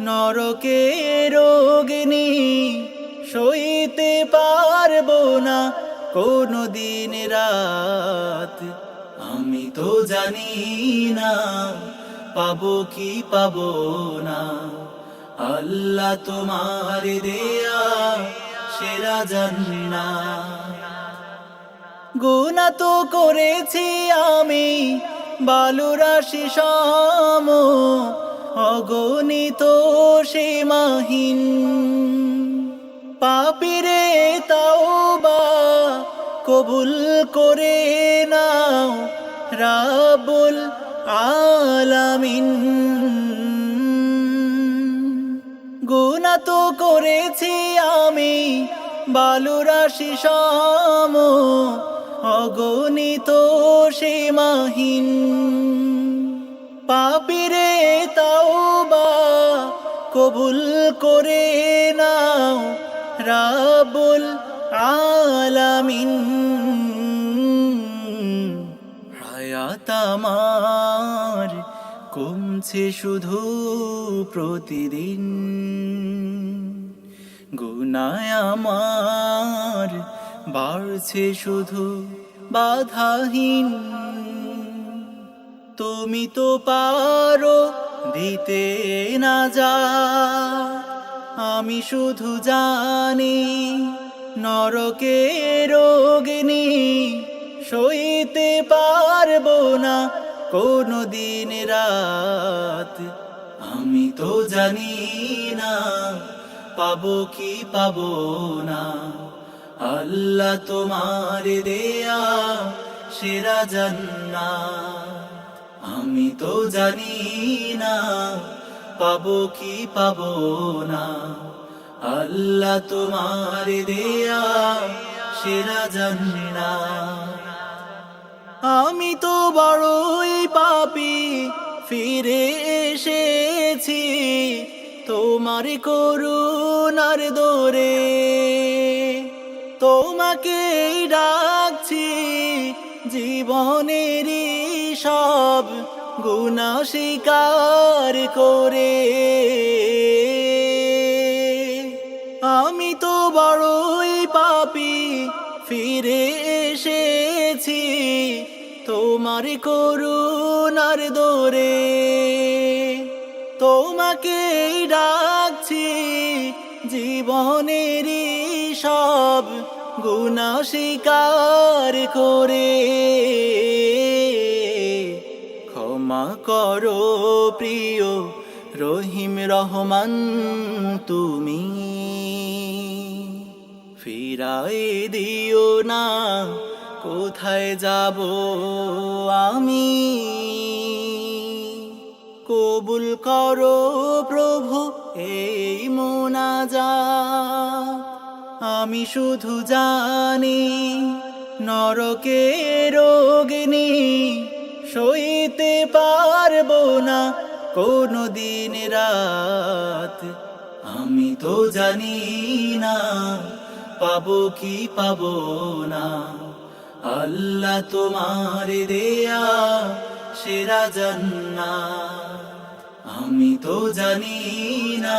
নরকে রোগিনী সইতে পারব না কোনো দিন রাত। আমি তো জানি না, পাবো কি পাবো না। আল্লাহ তোমার দেয়া সেরা জান্না গুণা তো করেছি আমি বালুরাশি সম অগণিত সীমাহীন। পাপিরে তাও বা কবুল করে নাও রাবুল আলামিন। গুণা তো করেছি আমি বালুরাশি সম অগণিত সীমাহীন। কবুল করে নাও রাবুল আলামিন। হায়াত আমার কমছে শুধু প্রতিদিন। গুনায় আমার বাড়ছে শুধু বাধাহীন। তুমি তো পারো দিতে না যা আমি শুধু জানি নরকে রোগিনী সইতে পারব না কোনো দিন রাত। আমি তো জানি না পাবো কি পাবো না। আল্লাহ তোমার দেয়া সেরা জান্না আমি তো জানি না, পাবো কি পাবো না। আল্লাহ তোমার দেয়া সেরা জানি না আমি তো বড়ই পাপি, ফিরে এসেছি তোমার করুণার দোরে। তোমাকে ডাকছি জীবনেরই সব গুণা স্বীকার করে। আমি তো বড়ই পাপি, ফিরে এসেছি তোমার করুণার দোরে। তোমাকে ডাকছি জীবনেরই সব গুণা স্বীকার করে। ক্ষমা করো প্রিয় রহিম রহমান তুমি। ফিরাই দিও না, কোথায় যাব আমি? কবুল করো প্রভু, এই মোনাজা আমি শুধু জানি নরকে রোগিনী সইতে পারব না কোনো দিন রাত। আমি তো জানি না পাবো কি পাবো না। আল্লাহ তোমার দেয়া সেরা জান্না আমি তো জানি না